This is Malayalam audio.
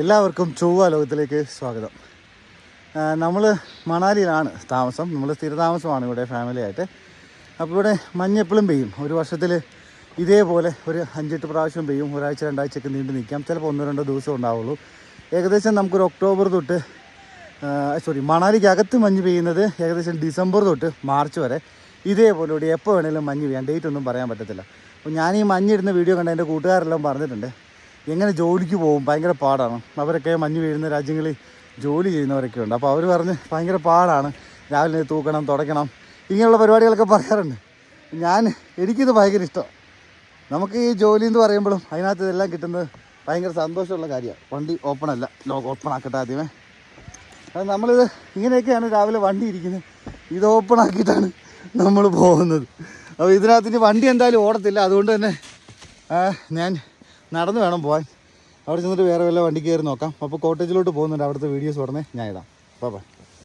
എല്ലാവർക്കും ചൊവ്വ ലോകത്തിലേക്ക് സ്വാഗതം. നമ്മൾ മണാലിയിലാണ് താമസം. നമ്മൾ സ്ഥിരതാമസമാണ് ഇവിടെ ഫാമിലിയായിട്ട് അപ്പോൾ ഇവിടെ മഞ്ഞ എപ്പോഴും പെയ്യും. ഒരു വർഷത്തിൽ ഇതേപോലെ ഒരു അഞ്ചെട്ട് പ്രാവശ്യം പെയ്യും. ഒരാഴ്ച രണ്ടാഴ്ചയൊക്കെ നീണ്ടു നിൽക്കാം. ചിലപ്പോൾ ഒന്നോ രണ്ടോ ദിവസം ഉണ്ടാവുള്ളൂ. ഏകദേശം നമുക്കൊരു ഒക്ടോബർ തൊട്ട് സോറി മണാലിക്കകത്ത് മഞ്ഞ് പെയ്യുന്നത് ഏകദേശം ഡിസംബർ തൊട്ട് മാർച്ച് വരെ. ഇതേപോലെ ഇവിടെ എപ്പോൾ വേണമെങ്കിലും മഞ്ഞ് പെയ്യാം. ഡേറ്റ് ഒന്നും പറയാൻ പറ്റത്തില്ല. അപ്പോൾ ഞാൻ ഈ മഞ്ഞിടുന്ന വീഡിയോ കണ്ട എന്റെ കൂട്ടുകാരെല്ലാം പറഞ്ഞിട്ടുണ്ട്. എങ്ങനെ ജോലിക്ക് പോകും? ഭയങ്കര പാടാണ്. അവരൊക്കെ മഞ്ഞ് വീഴുന്ന രാജ്യങ്ങളിൽ ജോലി ചെയ്യുന്നവരൊക്കെ ഉണ്ട്. അപ്പോൾ അവർ പറഞ്ഞ് ഭയങ്കര പാടാണ്. രാവിലെ തൂക്കണം തുടയ്ക്കണം. ഇങ്ങനെയുള്ള പരിപാടികളൊക്കെ പറയാറുണ്ട്. ഞാൻ എനിക്കിത് ഭയങ്കര ഇഷ്ടം. നമുക്ക് ഈ ജോലി എന്ന് പറയുമ്പോഴും അതിനകത്ത് ഇതെല്ലാം കിട്ടുന്നത് ഭയങ്കര സന്തോഷമുള്ള കാര്യമാണ്. വണ്ടി ഓപ്പൺ അല്ല. ലോക്ക് ഓപ്പൺ ആക്കട്ടെ ആദ്യമേ. അത് നമ്മളിത് ഇങ്ങനെയൊക്കെയാണ് രാവിലെ വണ്ടി ഇരിക്കുന്നത്. ഇത് ഓപ്പൺ ആക്കിയിട്ടാണ് നമ്മൾ പോകുന്നത്. അപ്പോൾ ഇതിനകത്ത് ഇനി വണ്ടി എന്തായാലും ഓടത്തില്ല. അതുകൊണ്ട് തന്നെ ഞാൻ നടന്നു വേണം പോകാൻ അവിടെ ചെന്നിട്ട് വേറെ വല്ല വണ്ടി കയറി നോക്കാം. അപ്പോൾ കോട്ടേജിലോട്ട് പോകുന്നുണ്ട്. അവിടുത്തെ വീഡിയോസ് ഉടനെ ഞാൻ ഇടാം. അപ്പോൾ